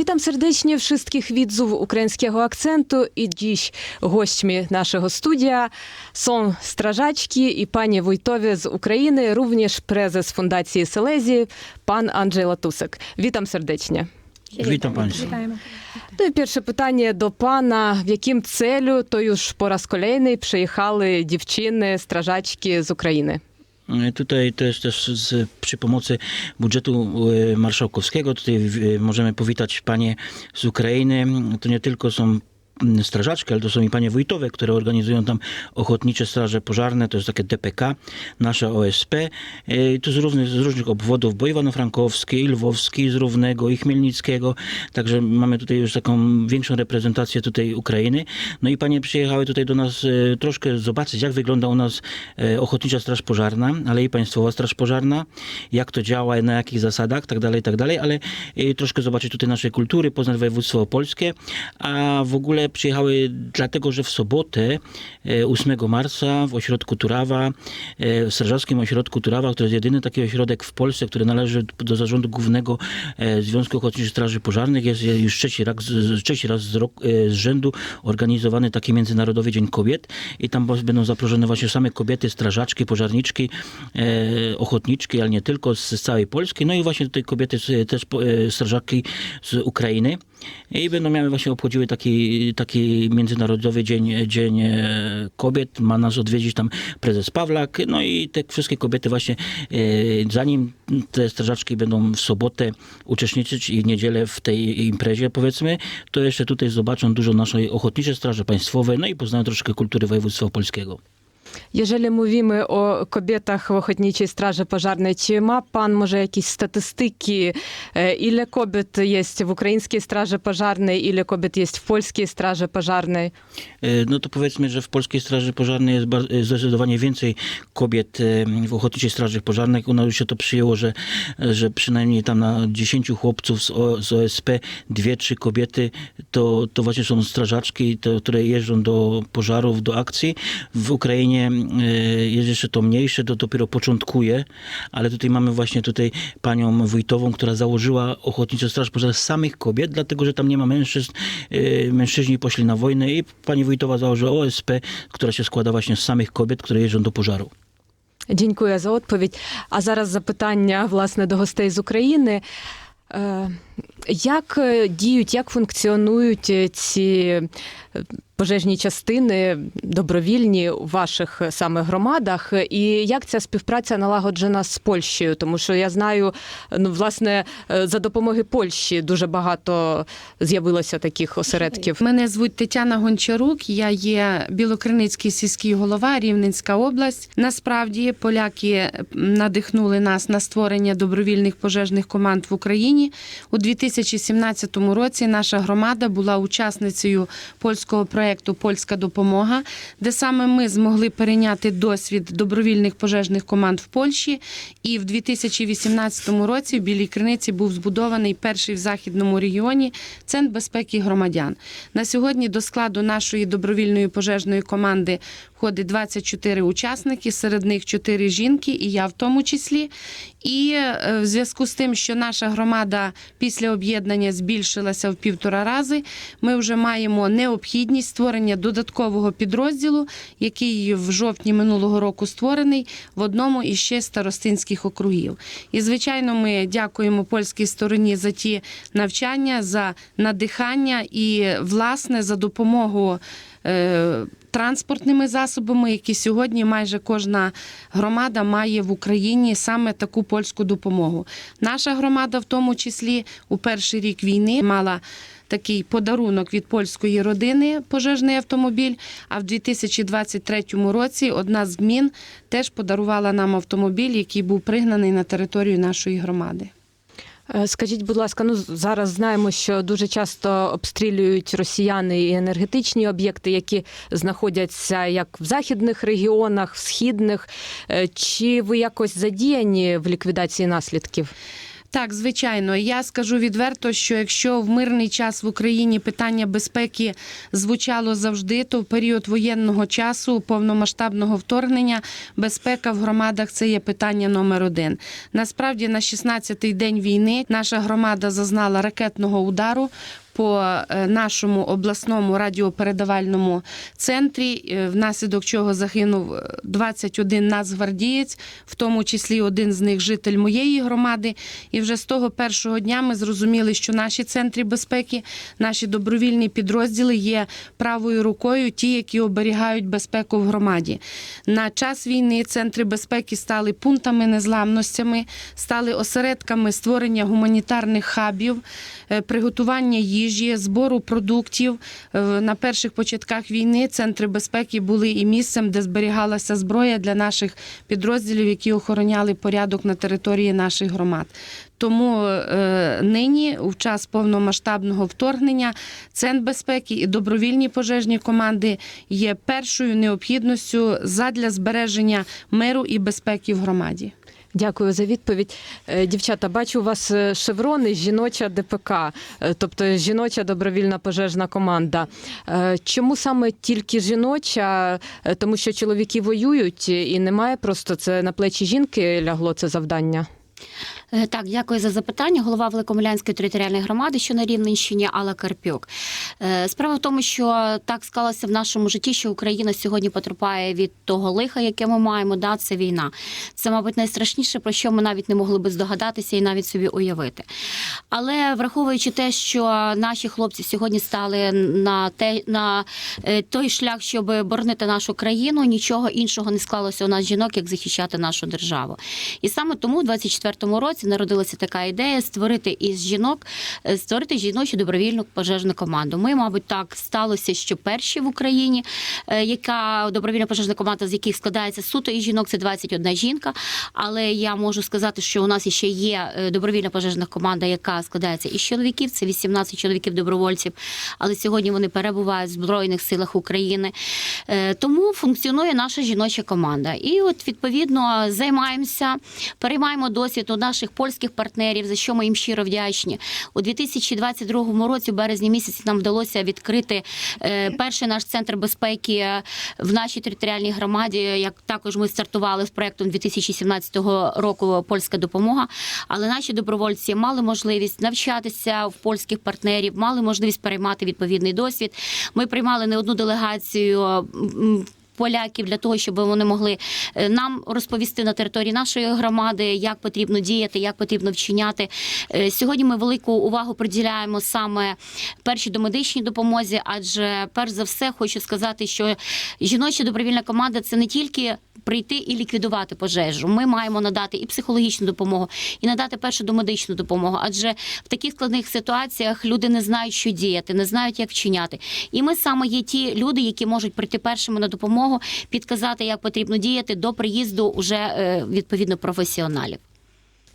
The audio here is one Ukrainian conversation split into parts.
Witam serdecznie wszystkich widzów ukraińskiego akcentu i dziś gośćmi naszego studia są strażaczki i panie wójtowie z України, również prezes Fundacji Селезії, пан Анджей Латусик. Witam serdecznie. Witam Państwa. Ну і перше питання до пана. В яким целю, то kolejny przyjechały dziewczyny, strażaczki z України? E, Tutaj też, też z, przy pomocy budżetu e, marszałkowskiego tutaj e, możemy powitać panie z Ukrainy. To nie tylko są strażaczki, ale to są i panie wójtowe, które organizują tam ochotnicze straże pożarne, to jest takie DPK, nasza OSP. E, To z różnych, z różnych obwodów, bo Iwano-Frankowski, i Lwowski, z Równego, i Chmielnickiego. Także mamy tutaj już taką większą reprezentację tutaj Ukrainy. No i panie przyjechały tutaj do nas e, troszkę zobaczyć, jak wygląda u nas Ochotnicza Straż Pożarna, ale i Państwowa Straż Pożarna, jak to działa, na jakich zasadach, tak dalej, tak dalej, ale troszkę zobaczyć tutaj naszej kultury, poznać województwo opolskie, a w ogóle przyjechały dlatego, że w sobotę e, 8 marca w ośrodku Turawa, e, w Strażackim Ośrodku Turawa, to jest jedyny taki ośrodek w Polsce, który należy do zarządu głównego e, Związku Ochotniczych Straży Pożarnych, jest już trzeci raz, trzeci raz z, rok, e, z rzędu organizowany taki Międzynarodowy Dzień Kobiet i tam będą zaproszone właśnie same kobiety, strażaczki, pożarniczki, e, ochotniczki, ale nie tylko, z, całej Polski, no i właśnie tutaj kobiety też e, strażaczki z Ukrainy. I będą miały właśnie obchodziły taki, taki Międzynarodowy Dzień, Dzień e, Kobiet. Ma nas odwiedzić tam prezes Pawlak. No i te wszystkie kobiety właśnie, e, zanim te strażaczki będą w sobotę uczestniczyć i w niedzielę w tej imprezie powiedzmy, to jeszcze tutaj zobaczą dużo naszej ochotniczej straży państwowej, no i poznają troszkę kultury województwa opolskiego. Jeżeli mówimy o kobietach w Ochotniczej Straży Pożarnej, czy ma pan może jakieś statystyki, e, ile kobiet jest w Ukraińskiej Straży Pożarnej, ile kobiet jest w Polskiej Straży Pożarnej? E, No to powiedzmy, że w Polskiej Straży Pożarnej jest e, zdecydowanie więcej kobiet w Ochotniczej Straży Pożarnej. U nas się to przyjęło, że, że przynajmniej tam na 10 chłopców z, o, z OSP, dwie, trzy kobiety, to, to właśnie są strażaczki, które jeżdżą do pożarów, do akcji. W Ukrainie e, jest jeszcze to mniejsze, to dopiero początkuje, ale tutaj mamy właśnie tutaj panią wójtową, która założyła Ochotniczą Straż Pożarną z samych kobiet, dlatego, że tam nie ma mężczyzn. E, Mężczyźni poszli na wojnę i pani wójtowa założyła OSP, która się składa właśnie z samych kobiet, które jeżdżą do pożaru. Дякую за відповідь. А зараз запитання власне до гостей з України. Як е, діють, як функціонують е, ці е, пожежні частини добровільні у ваших саме громадах, і як ця співпраця налагоджена з Польщею? Тому що я знаю, ну власне за допомоги Польщі дуже багато з'явилося таких осередків. Мене звуть Тетяна Гончарук. Я є білокриницький сільський голова, Рівненська область. Насправді поляки надихнули нас на створення добровільних пожежних команд в Україні. У 2017 році наша громада була учасницею польського проєкту Польська допомога, де саме ми змогли перейняти досвід добровільних пожежних команд в Польщі. І в 2018 році в Білій Криниці був збудований перший в західному регіоні центр безпеки громадян. На сьогодні до складу нашої добровільної пожежної команди входить 24 учасники, серед них 4 жінки, і я в тому числі. І е, в зв'язку з тим, що наша громада після об'єднання збільшилася в півтора рази, ми вже маємо необхідність створення додаткового підрозділу, який в жовтні минулого року створений в одному із ще старостинських округів. І звичайно, ми дякуємо польській стороні за ті навчання, за надихання і власне за допомогу. Транспортними засобами, які сьогодні майже кожна громада має в Україні саме таку польську допомогу. Наша громада, в тому числі, у перший рік війни мала такий подарунок від польської родини пожежний автомобіль. А в 2023 році одна з гмін теж подарувала нам автомобіль, який був пригнаний на територію нашої громади. Е, Скажіть, будь ласка, ну зараз знаємо, що дуже часто обстрілюють росіяни і енергетичні об'єкти, які знаходяться як в західних регіонах, в східних. Е, Чи ви якось задіяні в ліквідації наслідків? Так, звичайно, я скажу відверто, що якщо в мирний час в Україні питання безпеки звучало завжди, то в період воєнного часу, повномасштабного вторгнення, безпека в громадах це є питання номер один. Насправді, на 16-й день війни наша громада зазнала ракетного удару. По е, нашому обласному радіопередавальному центрі, е, внаслідок чого загинув е, 21 нацгвардієць, в тому числі один з них житель моєї громади. І вже з того першого дня ми зрозуміли, що наші центри безпеки, наші добровільні підрозділи є правою рукою, ті, які оберігають безпеку в громаді. На час війни центри безпеки стали пунктами незламностями, стали осередками створення гуманітарних хабів, е, приготування їжі, збору продуктів. Е, На перших початках війни центри безпеки були і місцем, де зберігалася зброя для наших підрозділів, які охороняли порядок на території наших громад. Тому е, нині, в час повномасштабного вторгнення, Центр безпеки і добровільні пожежні команди є першою необхідністю задля збереження миру і безпеки в громаді. Дякую за відповідь. Е, Дівчата, бачу у вас е, шеврони жіноча ДПК, е, тобто жіноча добровільна пожежна команда. Чому саме тільки жіноча? Тому що чоловіки воюють і немає просто це на плечі жінки лягло це завдання. Е, Так, дякую за запитання. Голова Великомилянської територіальної громади, що на Рівненщині, Алла Карпюк. Е, Справа в тому, що так склалося в нашому житті, що Україна сьогодні потерпає від того лиха, яке ми маємо. Да, це війна. Це, мабуть, найстрашніше, про що ми навіть не могли би здогадатися і навіть собі уявити. Але враховуючи те, що наші хлопці сьогодні стали на те на е, той шлях, щоб боронити нашу країну, нічого іншого не склалося у нас жінок, як захищати нашу державу. І саме тому у 24-му році народилася така ідея створити із жінок, е, створити жіночу добровільну пожежну команду. Ми, мабуть, так сталося, що перші в Україні, е, яка добровільна пожежна команда, з яких складається суто із жінок, це 21 жінка. Але я можу сказати, що у нас ще є е, добровільна пожежна команда, яка складається із чоловіків, це 18 чоловіків добровольців. Але сьогодні вони перебувають в Збройних силах України. Тому функціонує наша жіноча команда. І от відповідно займаємося, переймаємо досвід у наших польських партнерів, за що ми їм щиро вдячні. У 2022 році, в березні місяці, нам вдалося відкрити е, перший наш центр безпеки е, в нашій територіальній громаді. Як також ми стартували з проектом 2017 року Польська допомога. Але наші добровольці мали можливість навчатися в польських партнерів, мали можливість переймати відповідний досвід. Ми приймали не одну делегацію. Поляків для того, щоб вони могли е, нам розповісти на території нашої громади, як потрібно діяти, як потрібно вчиняти. Е, Сьогодні ми велику увагу приділяємо саме першій домедичній допомозі, адже перш за все хочу сказати, що жіноча добровільна команда це не тільки прийти і ліквідувати пожежу. Ми маємо надати і психологічну допомогу, і надати першу домедичну допомогу. Адже в таких складних ситуаціях люди не знають, що діяти, не знають, як вчиняти. І ми саме є ті люди, які можуть прийти першими на допомогу, підказати, як потрібно діяти до приїзду уже е, відповідно професіоналів.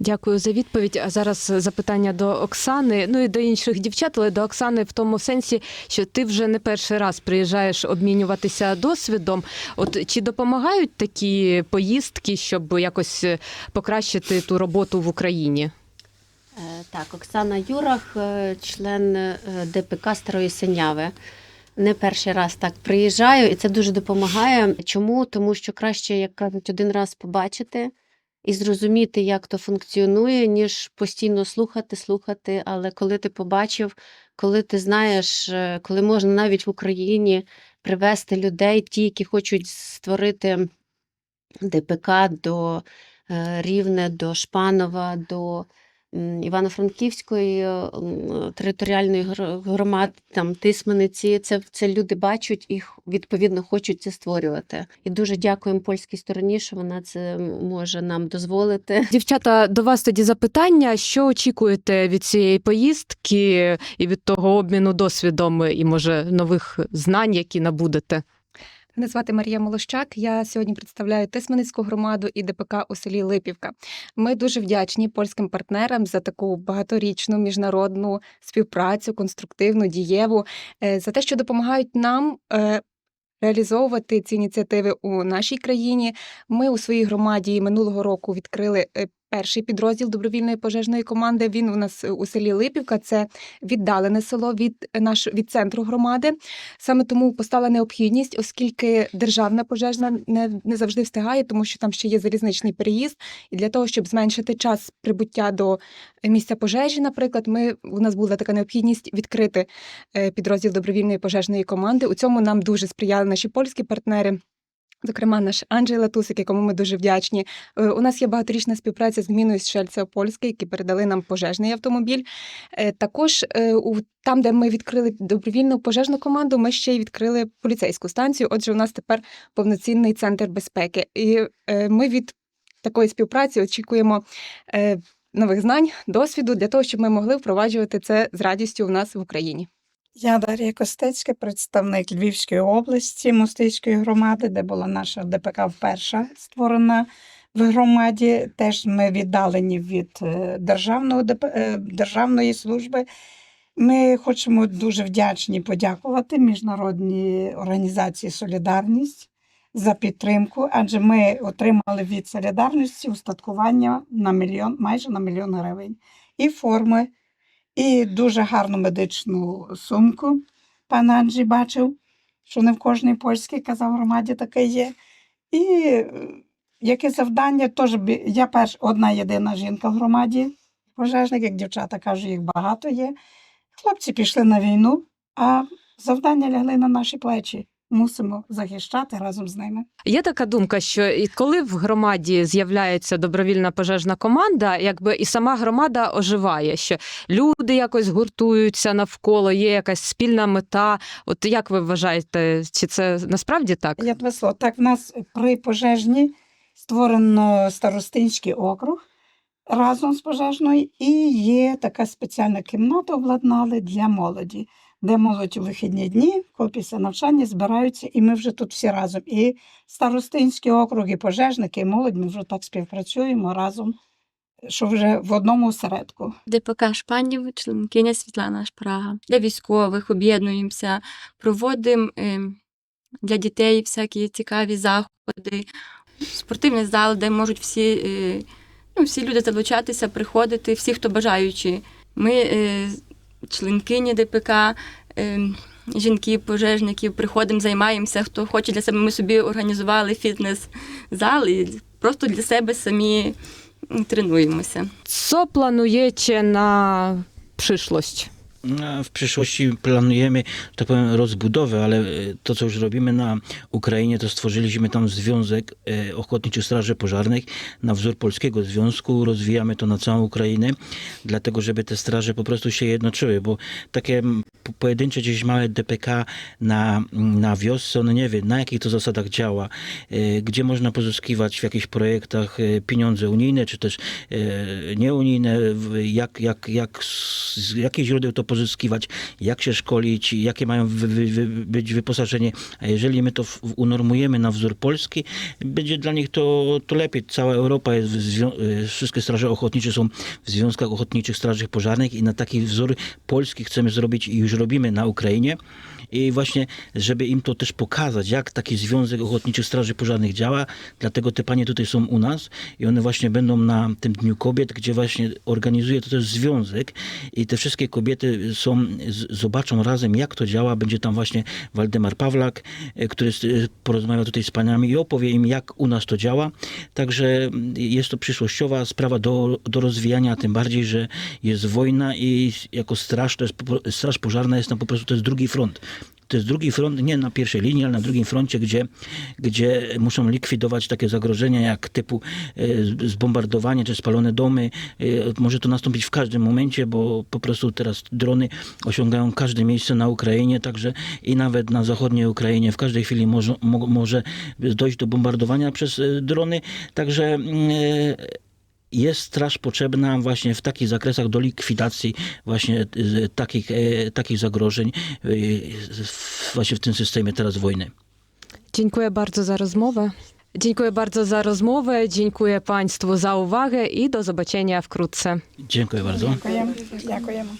Дякую за відповідь. А зараз запитання до Оксани, ну і до інших дівчат, але до Оксани в тому сенсі, що ти вже не перший раз приїжджаєш обмінюватися досвідом. От чи допомагають такі поїздки, щоб якось е, покращити ту роботу в Україні? Е, Так, Оксана Юрах, е, член ДПК Старої Синяви. Не перший раз так приїжджаю, і це дуже допомагає. Чому? Тому що краще, як кажуть, один раз побачити і зрозуміти, як то функціонує, ніж постійно слухати, слухати. Але коли ти побачив, коли ти знаєш, е, коли можна навіть в Україні привести людей, ті, які хочуть створити ДПК до е, Рівне, до Шпанова, до Івано-Франківської е, територіальної гр- громади, там Тисмениці, це, це люди бачать і відповідно хочуть це створювати. І дуже дякуємо польській стороні, що вона це може нам дозволити. Дівчата, до вас тоді запитання: що очікуєте від цієї поїздки і від того обміну досвідом і може нових знань, які набудете? Мене звати Марія Молощак. Я сьогодні представляю Тисменицьку громаду і ДПК у селі Липівка. Ми дуже вдячні польським партнерам за таку багаторічну міжнародну співпрацю, конструктивну, дієву, е, за те, що допомагають нам. е, Реалізовувати ці ініціативи у нашій країні. Ми у своїй громаді минулого року відкрили е, перший підрозділ добровільної пожежної команди. Він у нас у селі Липівка. Це віддалене село від наш від центру громади. Саме тому постала необхідність, оскільки державна пожежна не, не завжди встигає, тому що там ще є залізничний переїзд. І для того, щоб зменшити час прибуття до місця пожежі, наприклад, ми у нас була така необхідність відкрити е, підрозділ добровільної пожежної команди. У цьому нам дуже сприяли наші польські партнери. Зокрема, наш Анджей Латусик, якому ми дуже вдячні. Е, У нас є багаторічна співпраця з гміною Шельцево Польське, які передали нам пожежний автомобіль. Е, Також е, у там, де ми відкрили добровільну пожежну команду, ми ще й відкрили поліцейську станцію. Отже, у нас тепер повноцінний центр безпеки. І ми від такої співпраці очікуємо нових знань, досвіду для того, щоб ми могли впроваджувати це з радістю у нас в Україні. Я Дар'я Костецька, представник Львівської області, Мостицької громади, де була наша ДПК вперше створена в громаді. Теж ми віддалені від е, державного, е, державної служби. Ми хочемо дуже вдячні подякувати Міжнародній організації Солідарність за підтримку, адже ми отримали від солідарності устаткування на мільйон, майже на мільйон гривень. І форми, і дуже гарну медичну сумку. Пан Анджій бачив, що не в кожній польській, казав громаді, таке є. І е, яке завдання, теж я перш одна єдина жінка в громаді, пожежник, як дівчата кажуть, їх багато є. Хлопці пішли на війну, а завдання лягли на наші плечі. Мусимо захищати разом з ними. Є така думка, що і коли в громаді з'являється добровільна пожежна команда, якби і сама громада оживає, що люди якось гуртуються навколо, є якась спільна мета. От як ви вважаєте, чи це насправді так? Я тебе. Так, в нас при пожежні створено старостинський округ разом з пожежною, і є така спеціальна кімната обладнали для молоді, де молодь у вихідні дні, коли після навчання збираються, і ми вже тут всі разом. І старостинський округ, і пожежники, і молодь, ми вже так співпрацюємо разом, що вже в одному осередку. ДПК Шпанів, членкиня Світлана Шпрага. Для військових об'єднуємося, проводимо ем, для дітей всякі цікаві заходи, спортивний зал, де можуть всі, е, ну, всі люди залучатися, приходити, всі, хто бажаючі. Ми, е, членкині ДПК, ем, жінки, пожежники, приходимо, займаємося. Хто хоче для себе, ми собі організували фітнес-зал і просто для себе самі тренуємося. Що плануєте на przyszłość? W przyszłości planujemy, tak powiem, rozbudowę, ale e, to, co już robimy na Ukrainie, to stworzyliśmy tam Związek e, Ochotniczych Straży Pożarnych na wzór Polskiego Związku. Rozwijamy to na całą Ukrainę, dlatego żeby te straże po prostu się jednoczyły, bo takie po- pojedyncze gdzieś małe DPK na, na wiosce, one nie wie, na jakich to zasadach działa, e, gdzie można pozyskiwać w jakichś projektach pieniądze unijne, czy też nieunijne, jak, jak, jak, z jakich źródeł to pozyskiwać, jak się szkolić, jakie mają wy, wy, być wyposażenie. A jeżeli my to unormujemy na wzór polski, będzie dla nich to, to lepiej. Cała Europa jest, e, wszystkie straże ochotnicze są w związkach ochotniczych straży pożarnych i na taki wzór polski chcemy zrobić i już robimy na Ukrainie. I właśnie, żeby im to też pokazać, jak taki Związek Ochotniczych Straży Pożarnych działa, dlatego te panie tutaj są u nas i one właśnie będą na tym Dniu Kobiet, gdzie właśnie organizuje to też związek i te wszystkie kobiety są, zobaczą razem, jak to działa. Będzie tam właśnie Waldemar Pawlak, e, który e, porozmawia tutaj z paniami i opowie im, jak u nas to działa. Także mm, jest to przyszłościowa sprawa do, do rozwijania, tym bardziej, że jest wojna i jako straż, to jest, straż pożarna jest tam po prostu, to jest drugi front. To jest drugi front, nie na pierwszej linii, ale na drugim froncie, gdzie, gdzie muszą likwidować takie zagrożenia jak typu e, zbombardowanie czy spalone domy. E, Może to nastąpić w każdym momencie, bo po prostu teraz drony osiągają każde miejsce na Ukrainie, także i nawet na zachodniej Ukrainie w każdej chwili może, mo, może dojść do bombardowania przez e, drony. Także mm, jest straż potrzebna właśnie w takich zakresach do likwidacji właśnie e, takich, e, takich zagrożeń e, właśnie w tym systemie teraz wojny. Dziękuję bardzo za rozmowę. Dziękuję bardzo za rozmowę, dziękuję Państwu za uwagę i do zobaczenia wkrótce. Dziękuję bardzo. Dziękujemy. Dziękujemy.